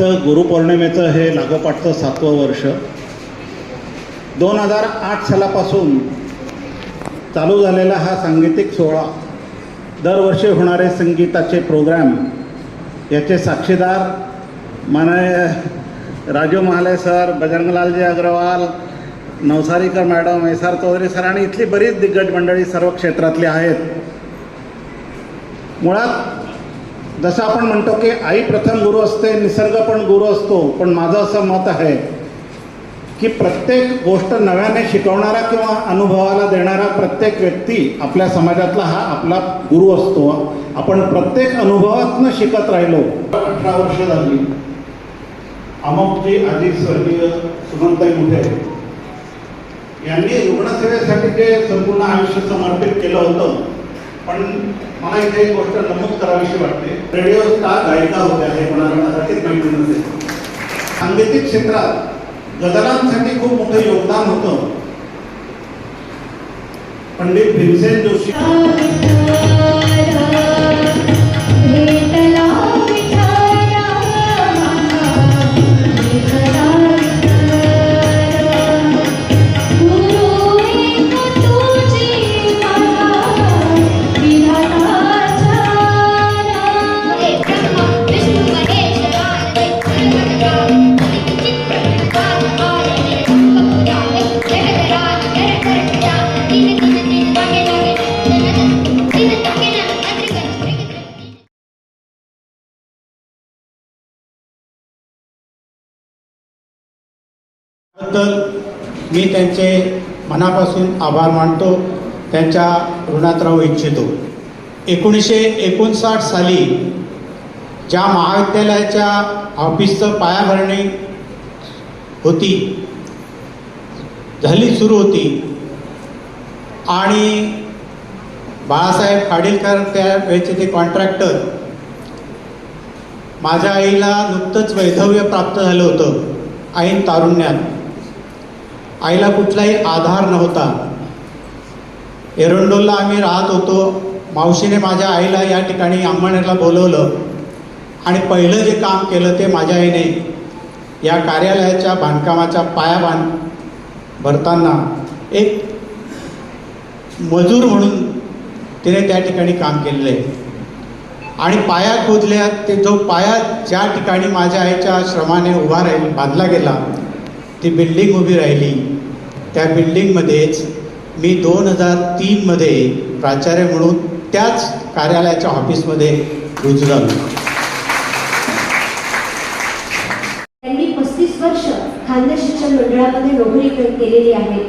नमळणे गुरुपौर्णिमेचं हे लागोपाठचं सातवं वर्ष. दोन हजार आठ सालापासून चालू झालेला हा सांगीतिक सोहळा दरवर्षी होणारे संगीताचे प्रोग्रॅम याचे साक्षीदार माननीय Raju Mahale sir Bajranglalji Agrawal Navsarikar madam S R Chaudhari sir आणि इथली बरीच दिग्गज मंडळी सर्व क्षेत्रातली आहेत. मुळात जसं आपण म्हणतो की आई प्रथम गुरु असते निसर्ग पण गुरु असतो पण माझं असं मत आहे की प्रत्येक गोष्ट नव्याने शिकवणारा किंवा अनुभवाला देणारा प्रत्येक व्यक्ती आपल्या समाजातला हा आपला गुरु असतो. आपण प्रत्येक अनुभवातनं शिकत राहिलो. अठरा वर्ष झाली. अमोकजी आजी स्वर्गीय सुमनताई मुठे यांनी रुग्णसेवेसाठी जे संपूर्ण आयुष्य समर्पित केलं होतं पण मला इथे एक गोष्ट नमूद करावीशी वाटते. रेडिओ स्टार गायिका होत्या हे कोणाला कमी माहिती नसेल सांगीतिक क्षेत्रात गजरांसाठी खूप मोठं योगदान होतं. पंडित भीमसेन जोशी मी त्यांचे मनापासून आभार मानतो त्यांच्या ऋणात राहू इच्छितो. एकोणीसशे एकोणसाठ साली ज्या महाविद्यालयाच्या ऑफिसचं पायाभरणी होती झाली सुरू होती आणि बाळासाहेब खाडीलकर त्या वेळचे ते कॉन्ट्रॅक्टर माझ्या आईला नुकतंच वैधव्य प्राप्त झालं होतं ऐन तारुण्यात. आईला कुठलाही आधार नव्हता. एरंडोलला आम्ही राहत होतो. मावशीने माझ्या आईला या ठिकाणी अंबनेरला बोलवलं. आणि पहिलं जे काम केलं ते माझ्या आईने या कार्यालयाच्या बांधकामाच्या पाया बांध भरताना एक मजूर म्हणून तिने त्या ठिकाणी काम केलेलं आहे. आणि पाया खोदल्या ते जो पाया ज्या ठिकाणी माझ्या आईच्या श्रमाने उभा राहील बांधला गेला ती बिल्डिंग उभी राहिली. त्या बिल्डिंगमध्येच मी दोन हजार तीनमध्ये प्राचार्य म्हणून त्याच कार्यालयाच्या ऑफिसमध्ये रुजलं. त्यांनी पस्तीस वर्ष खानदेश शिक्षण मंडळामध्ये नोकरी केलेली आहे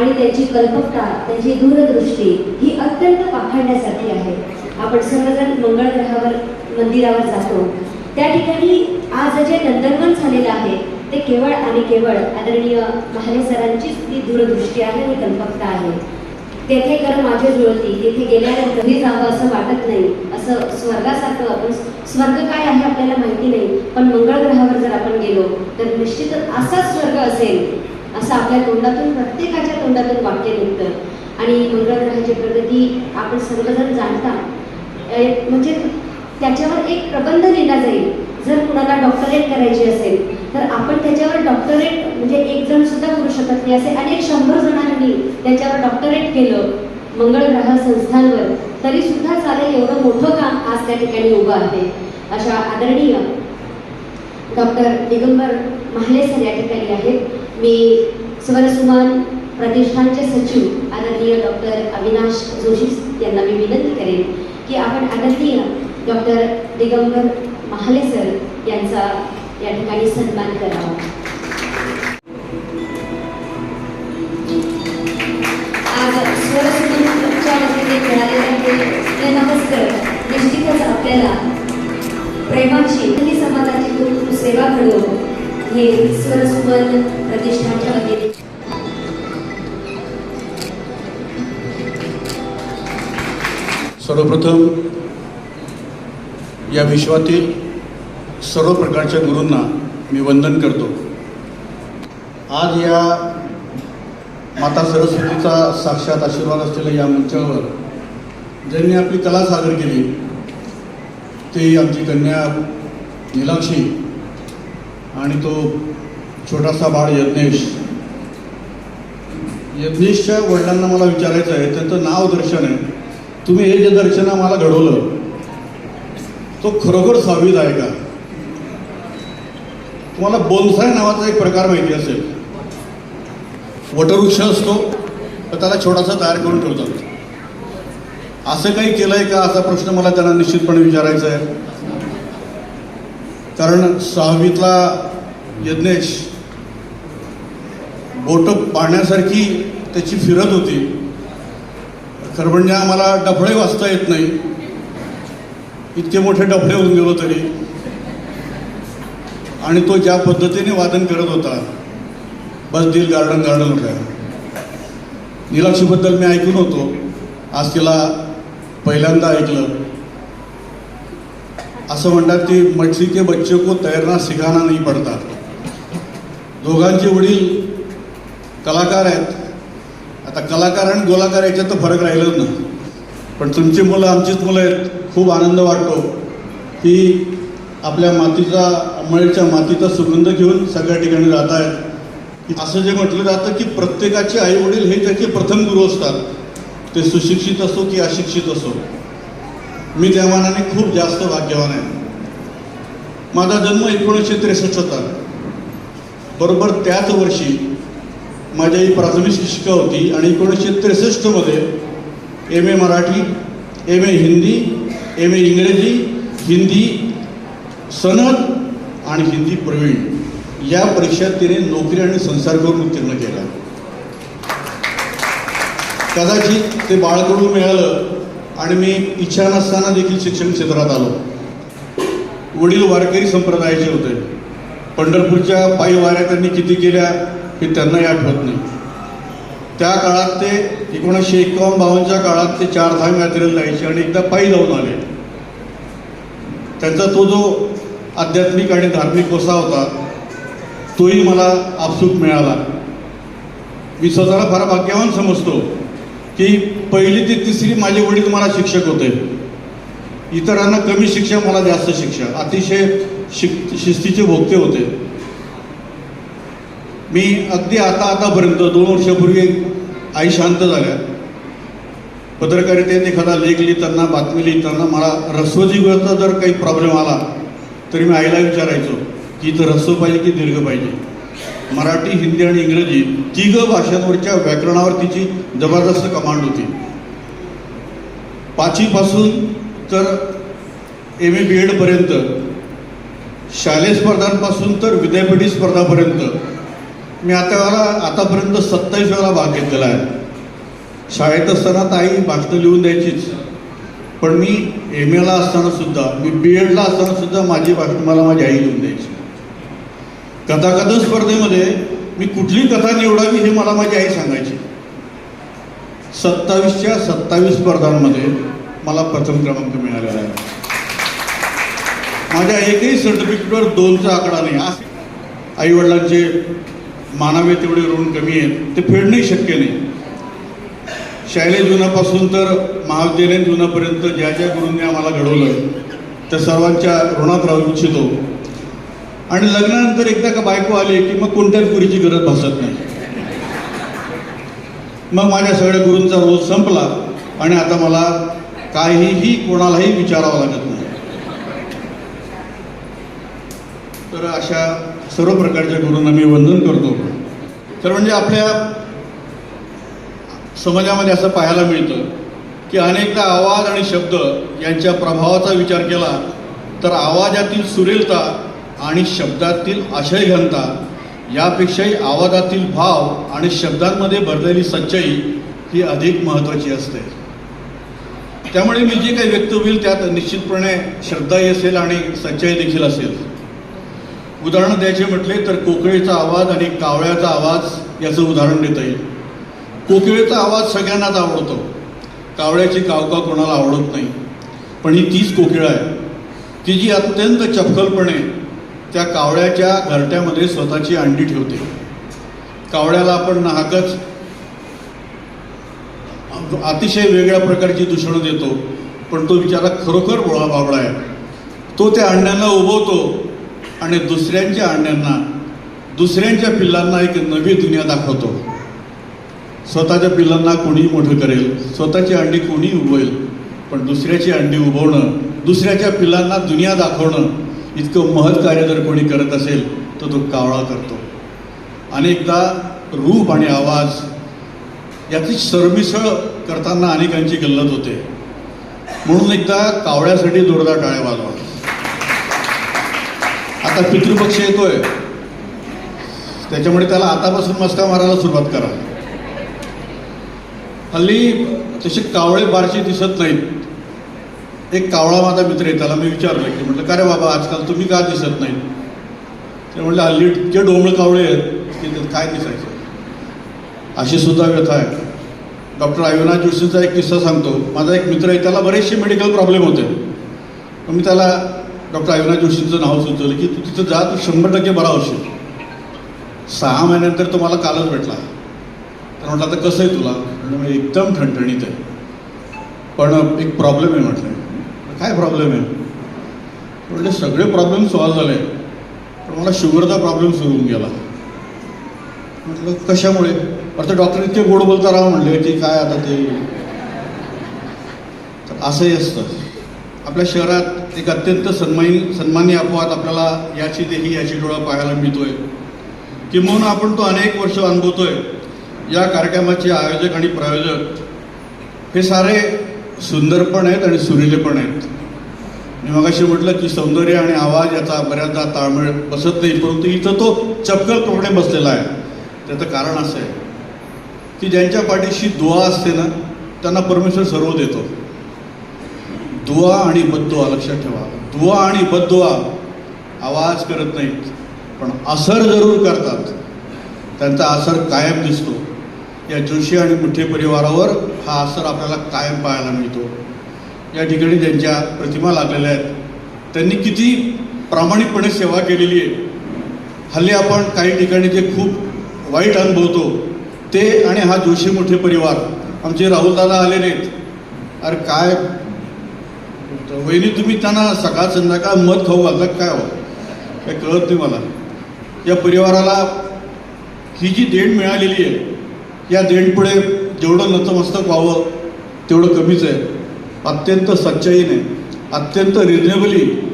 आणि त्यांची कल्पकता त्यांची दूरदृष्टी ही अत्यंत पाखडण्यासारखी आहे. आपण सर्वजण मंगळ ग्रहावर मंदिरावर जातो. त्या ठिकाणी आज जे नंदनवन झालेलं आहे. ते केवळ आणि केवळ आदरणीय महाले सरांचीच ती दूरदृष्टी आहे आणि कल्पकता आहे. तेथे कर माझे जुळती तेथे गेल्यानंतर घरी जावं असं वाटत नाही. असं स्वर्गासारखं आपण स्वर्ग काय आहे आपल्याला माहिती नाही पण मंगळ ग्रहावर जर आपण गेलो तर निश्चितच असाच स्वर्ग असेल असं आपल्या तोंडातून प्रत्येकाच्या तोंडातून वाक्य निघतं. आणि मंगळ ग्रहाची प्रगती आपण सर्वजण जाणता. म्हणजे त्याच्यावर एक प्रबंध लिहिला जाईल. जर कुणाला डॉक्टरेट करायची असेल तर आपण त्याच्यावर डॉक्टरेट म्हणजे एक जण सुद्धा करू शकत. नाही असे अनेक शंभर जणांनी त्याच्यावर डॉक्टरेट केलं मंगळ ग्रह संस्थांवर. तरी सुद्धा चालेल एवढं मोठं काम आज त्या ठिकाणी उभं आहे. अशा आदरणीय डॉक्टर दिगंबर महाले सर या ठिकाणी आहेत. मी स्वरसुमान प्रतिष्ठानचे सचिव आदरणीय डॉक्टर अविनाश जोशी यांना मी विनंती करेन की आपण आदरणीय डॉक्टर दिगंबर महाले सर यांचा या ठिकाणी सन्मान करावा. हे स्वरसुवर्ण प्रतिष्ठानच्या वतीने सर्वप्रथम या विश्वातील सर्व प्रकारच्या गुरूंना मी वंदन करतो. आज या माता सरस्वतीचा साक्षात आशीर्वाद असलेल्या या मंचावर ज्यांनी आपली कला सादर केली ते आमची कन्या नीलाक्षी आणि तो छोटासा बाळ यज्ञेश. यज्ञेशच्या वडिलांना मला विचारायचं आहे त्यांचं नाव दर्शन आहे. तुम्ही हे जे दर्शन मला घडवलं तो खरोखर सावीत आहे का? तुम्हाला बोनसाय नावाचा एक प्रकार माहिती असेल. वटवृक्ष असतो तर त्याला छोटासा तयार करून ठेवतात. असं काही केलंय का? असा प्रश्न मला त्यांना निश्चितपणे विचारायचा आहे. कारण सहावीतला यज्ञेश बोट पाण्यासारखी त्याची फिरत होती. खरं म्हणजे आम्हाला डफळे वाचता येत नाही. इतके मोठे डफळे होऊन गेलो तरी. आणि तो ज्या पद्धतीने वादन करत होता बस दिल गार्डन गार्डन होत्या नीलाक्षीबद्दल मी ऐकून होतो. आज तिला पहिल्यांदा ऐकलं. असं म्हणतात की मछली के बच्चे को तैरना सिखाना नाही पडता. दोघांचे वडील कलाकार आहेत. आता कलाकार आणि गोलाकार याच्यात तर फरक राहिलंच ना पण तुमची मुलं आमचीच मुलं आहेत. खूप आनंद वाटतो की आपल्या मातीचा अंमळीच्या मातीचा सुगंध घेऊन सगळ्या ठिकाणी राहत आहेत. असं जे म्हटलं जातं की प्रत्येकाचे आई वडील हे त्याचे प्रथम गुरु असतात ते सुशिक्षित असो की अशिक्षित असो. मी त्या मानाने खूप जास्त भाग्यवान आहे. माझा जन्म एकोणीसशे त्रेसष्ट होता. बरोबर त्याच वर्षी माझी आई प्राथमिक शिक्षिका होती आणि एकोणीसशे त्रेसष्टमध्ये M A Marathi M A Hindi M A इंग्रजी हिंदी सनद आणि हिंदी प्रवीण या परीक्षेत तिने नोकरी आणि संसार करून उत्तीर्ण केला. कदाचित ते बाळकडून मिळालं आणि मी इच्छा नसताना देखील शिक्षण क्षेत्रात आलो. वडील वारकरी संप्रदायाचे होते. पंढरपूरच्या पायी वाऱ्या त्यांनी किती केल्या हे त्यांनाही आठवत नाही. त्या काळात ते एकोणीसशे एकावन्न बावन्नच्या काळात ते चार धाम यात्रेला जायचे आणि एकदा पायी जाऊन आले. त्यांचा तो जो आध्यात्मिक आणि धार्मिक वसा होता तोही मला आपसूक मिळाला. मी स्वतःला फार भाग्यवान समजतो की पहिली ते तिसरी माझे वडील मला शिक्षक होते. इतरांना कमी शिक्षा मला जास्त शिक्षा. अतिशय शिक शिस्तीचे भोगते होते. मी अगदी आता आतापर्यंत दोन वर्षापूर्वी आई शांत झाल्या. पत्रकारितेत एखादा लेख लिहिताना बातमी लिहिताना मला रस्वजीवाचा जर काही प्रॉब्लेम आला तरी मी आईला विचारायचो की इथं रस्व पाहिजे की दीर्घ पाहिजे? मराठी हिंदी आणि इंग्रजी तिघ भाषांवरच्या व्याकरणावर तिची जबरदस्त कमांड होती. पाचवीपासून तर एम ए बी एडपर्यंत शालेय स्पर्धांपासून तर विद्यापीठी स्पर्धापर्यंत. मी आता वेळेला आतापर्यंत सत्तावीस वेळा भाग घेतलेला आहे. शाळेत असताना ताई आई भाषणं लिहून द्यायचीच. पण मी एम एला असताना सुद्धा मी बी एडला असताना सुद्धा माझी भाषणं मला माझी आई लिहून द्यायची. कथाकथन स्पर्धेमध्ये मी कुठली कथा निवडावी हे मला माझी आई सांगायची. सत्तावीसच्या सत्तावीस स्पर्धांमध्ये मला प्रथम क्रमांक मिळालेला आहे. माझ्या एकही सर्टिफिकेटवर दोनचा आकडा नाही. असे आईवडिलांचे मानावे तेवढे ऋण कमी आहेत. ते फेडणंही शक्य नाही. शालेय जीवनापासून तर महाविद्यालयीन जीवनापर्यंत ज्या ज्या गुरूंनी आम्हाला घडवलं त्या सर्वांच्या ऋणात राहू इच्छितो. आणि लग्नानंतर एकदा का बायको आली की मग कोणत्याच गुरीची गरज भासत नाही. मग माझ्या सगळ्या गुरूंचा रोज संपला आणि आता मला काहीही कोणालाही विचारावं लागत नाही. तर अशा सर्व प्रकारच्या गुरूंना मी वंदन करतो. तर म्हणजे आपल्या समाजामध्ये असं पाहायला मिळतं की अनेकदा आवाज आणि शब्द यांच्या प्रभावाचा विचार केला तर आवाजातील सुरेलता आणि शब्दातील आशयघनता यापेक्षाही आवाजातील भाव आणि शब्दांमध्ये भरलेली सच्चाई ही अधिक महत्त्वाची असते. त्यामुळे मी जे काही व्यक्त होईल त्यात निश्चितपणे श्रद्धाही असेल आणि सच्चाई देखील असेल. उदाहरण द्यायचे म्हटले तर कोकिळेचा आवाज आणि कावळ्याचा आवाज याचं उदाहरण देता येईल. कोकिळेचा आवाज सगळ्यांनाच आवडतो. कावळ्याची कावका कोणाला आवडत नाही. पण ही तीच कोकिळ आहे. की जी अत्यंत चपखलपणे त्या कावळ्याच्या घरट्यामध्ये स्वतःची अंडी ठेवते. कावळ्याला आपण नाहकच अतिशय वेगळ्या प्रकारची दूषणं देतो पण तो बिचारा खरोखर बोळा बाबळा आहे. तो त्या अंड्यांना उभवतो आणि दुसऱ्यांच्या अंड्यांना दुसऱ्यांच्या पिल्लांना एक नवी दुनिया दाखवतो. स्वतःच्या पिल्लांना कोणी मोठं करेल स्वतःची अंडी कोणी उभवेल पण दुसऱ्याची अंडी उभवणं दुसऱ्याच्या पिल्लांना दुनिया दाखवणं इतकं महत् कार्य जर कोणी करत असेल तर तो कावळा करतो. अनेकदा रूप आणि आवाज याची सरमिसळ करताना अनेकांची गल्लत होते. म्हणून एकदा कावळ्यासाठी जोरदार टाळ्या वाजवा. आता पितृपक्ष येतोय. त्याच्यामुळे त्याला आतापासून मस्का मारायला सुरुवात करा. हल्ली तसे कावळे बारशी दिसत नाहीत. एक कावळा माझा मित्र आहे त्याला मी विचारलं की म्हटलं का रे बाबा आजकाल तुम्ही का दिसत नाही ते म्हटलं हल्ली जे डोंबळ कावळे आहेत की त्यात काय दिसायचं? अशी सुद्धा व्यथा आहे. डॉक्टर आयुना जोशींचा एक किस्सा सांगतो. माझा एक मित्र आहे त्याला बरेचसे मेडिकल प्रॉब्लेम होते. मग मी त्याला डॉक्टर आयुना जोशींचं नाव सुचवलं की तू तिथं जा तू शंभर टक्के बरा होशील. सहा महिन्यानंतर तो मला कालच भेटला. तर म्हटलं आता कसं आहे तुला? म्हणजे एकदम ठणठणीत आहे. पण एक प्रॉब्लेम आहे म्हटलं. काय प्रॉब्लेम आहे? म्हटले सगळे प्रॉब्लेम सॉल्व्ह झाले. पण मला शुगरचा प्रॉब्लेम सुरू होऊन गेला. म्हटलं कशामुळे? आता डॉक्टर इतके गोड बोलता राहा म्हणले की काय आता ते. तर असंही असतं. आपल्या शहरात एक अत्यंत सन्मानी सन्मानी अपवाद आपल्याला याची देही याची डोळा पाहायला मिळतोय. म्हणून आपण तो अनेक वर्ष अनुभवतोय. या कार्यक्रमाचे आयोजक आणि प्रायोजक हे सारे सुंदर पण आहेत आणि सुरीले पण आहेत. मी मगाशी म्हटलं की सौंदर्य आणि आवाज याचा बऱ्याचदा ताळमेळ बसत नाही परंतु इथं तो चपकल चपकलप्रमाणे बसलेला आहे. त्याचं कारण असं आहे की ज्यांच्या पाठीशी दुआ असते ना त्यांना परमेश्वर सर्व देतो. दुआ आणि बद्दुआ लक्षात ठेवा. दुआ आणि बद्दुआ आवाज करत नाहीत पण असर जरूर करतात. त्यांचा असर कायम दिसतो. या जोशी आणि मुठे परिवारावर हा असर आपल्याला कायम पाहायला मिळतो. या ठिकाणी ज्यांच्या प्रतिमा लागलेल्या आहेत त्यांनी किती प्रामाणिकपणे सेवा केलेली आहे. हल्ली आपण काही ठिकाणी जे खूप वाईट अनुभवतो. ते आणि हा जोशी मोठे परिवार आमचे राहुलदादा आले नाहीत. अरे काय? वहिनी तुम्ही त्यांना सकाळ संध्याकाळ मध खाऊ घालता काय हो? काय कळत नाही मला. या परिवाराला ही जी देण मिळालेली आहे या देणपुढे जेवढं नतमस्तक व्हावं तेवढं कमीच आहे. अत्यंत सच्चाईने अत्यंत रिजनेबली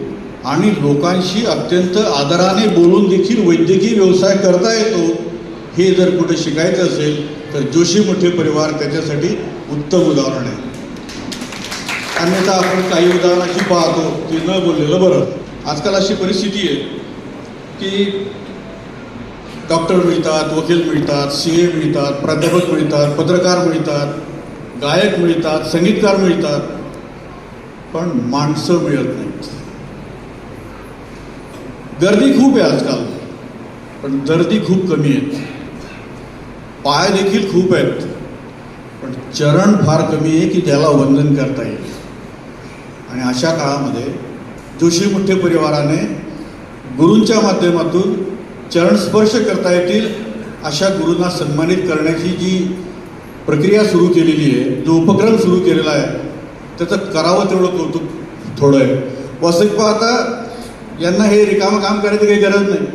आणि लोकांशी अत्यंत आदराने बोलून देखील वैद्यकीय व्यवसाय करता येतो. हे जर कुठे शिकायचं असेल तर जोशी मोठे परिवार त्याच्यासाठी उत्तम उदाहरण आहे. अन्यथा आपण काही उदाहरणाची पाहतो की न बोललेलं बरं. आजकाल अशी परिस्थिती आहे की डॉक्टर मिळतात वकील मिळतात सी ए मिळतात प्राध्यापक मिळतात पत्रकार मिळतात गायक मिळतात संगीतकार मिळतात पण माणसं मिळत नाहीत. गर्दी खूप आहे आजकाल पण दर्दी खूप कमी आहेत पाय देखील खूप आहेत. पण चरण फार कमी आहे की त्याला वंदन करता येईल. आणि अशा काळामध्ये जोशी मुठ्ठे परिवाराने गुरूंच्या माध्यमातून चरण स्पर्श करता येतील अशा गुरूंना सन्मानित करण्याची जी प्रक्रिया सुरू केलेली आहे जो उपक्रम सुरू केलेला आहे त्याचं करावं तेवढं कौतुक थोडं आहे. वास्तविक पाहता यांना हे रिकामं काम करायची काही गरज नाही.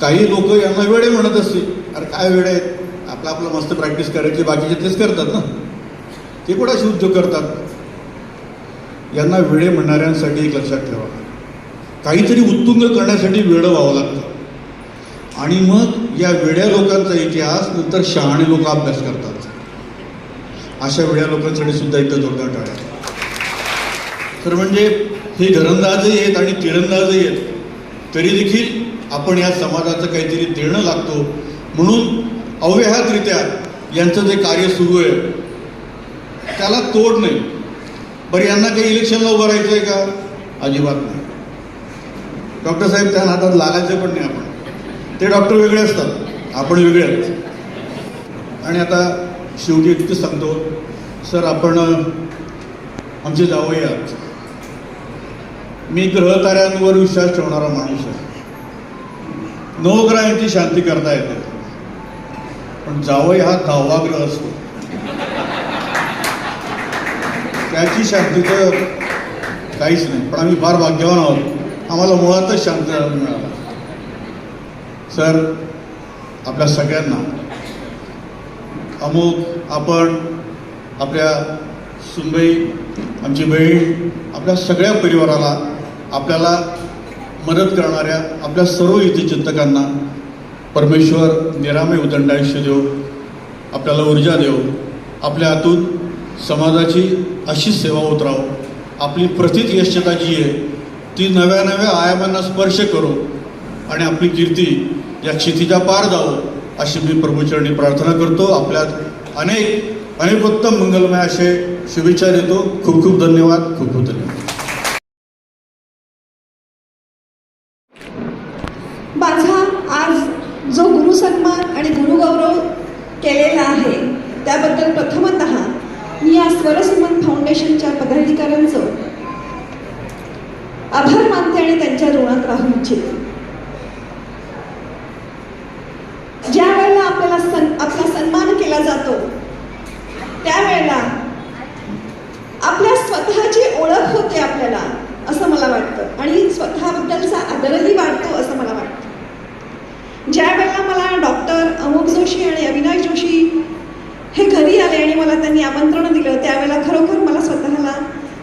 काही लोक यांना वेळे म्हणत असतील. अरे काय वेळ आहेत? आपलं आपलं मस्त प्रॅक्टिस करायची बाकीचे तेच करतात ना. ते कुणाशी उद्योग करतात? यांना वेळे म्हणणाऱ्यांसाठी एक लक्षात ठेवा. काहीतरी उत्तुंग करण्यासाठी वेळं व्हावं लागतं. आणि मग या वेड्या लोकांचा इतिहास नंतर शहाणे लोक अभ्यास करतात. अशा वेड्या लोकांसाठी सुद्धा एकदा जोरदार टाळ्या. तर म्हणजे हे घरंदाजही आहेत आणि तिरंदाजही आहेत. तरी देखील आपण या समाजाचं काहीतरी देणं लागतो. म्हणून अव्याहतरित्या यांचं जे कार्य सुरू आहे त्याला तोड नाही. बरं यांना काही इलेक्शनला उभं राहायचं आहे का? अजिबात नाही. डॉक्टर साहेब त्या हातात लागायचं पण नाही आपण. ते डॉक्टर वेगळे असतात. आपण वेगळे आहेत. आणि आता शेवटी इतकं सांगतो सर आपण आमचे जावई आहात. मी ग्रहताऱ्यांवर विश्वास ठेवणारा माणूस आहे. नवग्रहांची शांती करता येते. पण जावई हा दहावा ग्रह असतो. त्याची शांती तर काहीच नाही. पण आम्ही फार भाग्यवान आहोत. आम्हाला मुळातच शांती मिळाला. सर आपल्या सगळ्यांना अमुक आपण आपल्या सुनबाई आमची बहीण आपल्या सगळ्या परिवाराला आपल्याला मदत करणाऱ्या आपल्या सर्व हितचिंतकांना परमेश्वर निरामय उदंड आयुष्य देव आपल्याला ऊर्जा देव आपल्या हातून समाजाची अशी सेवा उतराव आपली प्रथित यशता जी आहे ती नव्या नव्या आयामांना स्पर्श करो आणि आपली कीर्ती या क्षितिजा पार जावो अशी मी प्रभूचरणी प्रार्थना करतो. आपल्यात अनेक अनेकोत्तम मंगलमय असे शुभेच्छा देतो. खूप खूप धन्यवाद. खूप खूप धन्यवाद माझा आज जो गुरुसन्मान आणि गुरुगौरव केलेला आहे त्याबद्दल प्रथमत मी या स्वरसुमन फाउंडेशनच्या पदाधिकाऱ्यांचं आभार मानते आणि त्यांच्या ऋणात राहू इच्छिते ज्या वेळेला आपल्याला सन आपला सन्मान केला जातो त्यावेळेला आपल्या स्वतःची ओळख होते आपल्याला असं मला वाटतं आणि स्वतःबद्दलचा आदरही वाढतो असं मला वाटतं ज्या वेळेला मला डॉक्टर अमुक जोशी आणि अविनाश जोशी हे घरी आले आणि मला त्यांनी आमंत्रण दिलं त्यावेळेला खरोखर मला स्वतःला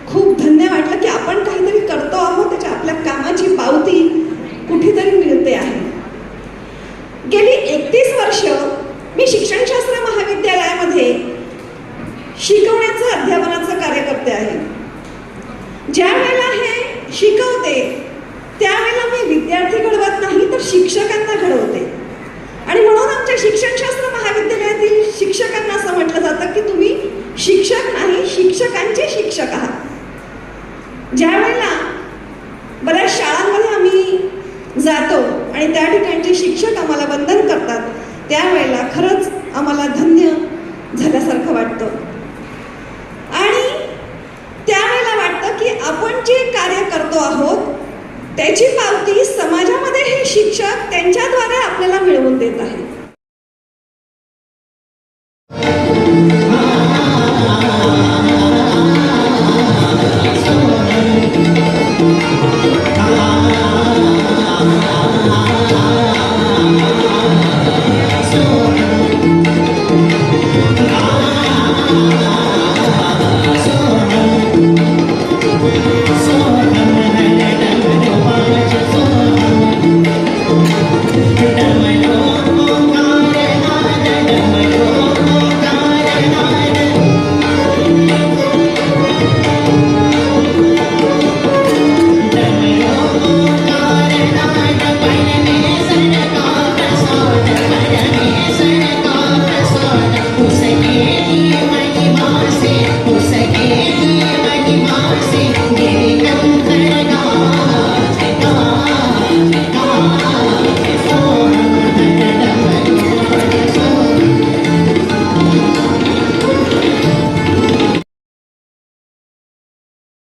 खूप धन्य वाटलं की आपण काहीतरी करतो आहोत त्याच्या आपल्या कामाची पावती कुठेतरी मिळते आहे गेली एकतीस वर्ष मी शिक्षणशास्त्र महाविद्यालयामध्ये शिकवण्याचं अध्यापनाचं कार्य करते आहे ज्या वेळेला हे शिकवते त्यावेळेला मी विद्यार्थी घडवत नाही तर शिक्षकांना घडवते आणि म्हणून आमच्या शिक्षणशास्त्र महाविद्यालयातील शिक्षकांना असं म्हटलं जातं की तुम्ही शिक्षक नाही शिक्षकांचे शिक्षक आहात ज्या वेळेला बऱ्याच शाळांमध्ये आम्ही जातो आणि त्या ठिकाणचे शिक्षक आम्हाला वंदन करतात त्यावेळेला खरंच आम्हाला धन्य झाल्यासारखं वाटतं आणि त्यावेळेला वाटतं की आपण जे कार्य करतो आहोत त्याची पावती समाजामध्ये हे शिक्षक त्यांच्याद्वारे आपल्याला मिळवून देत आहेत.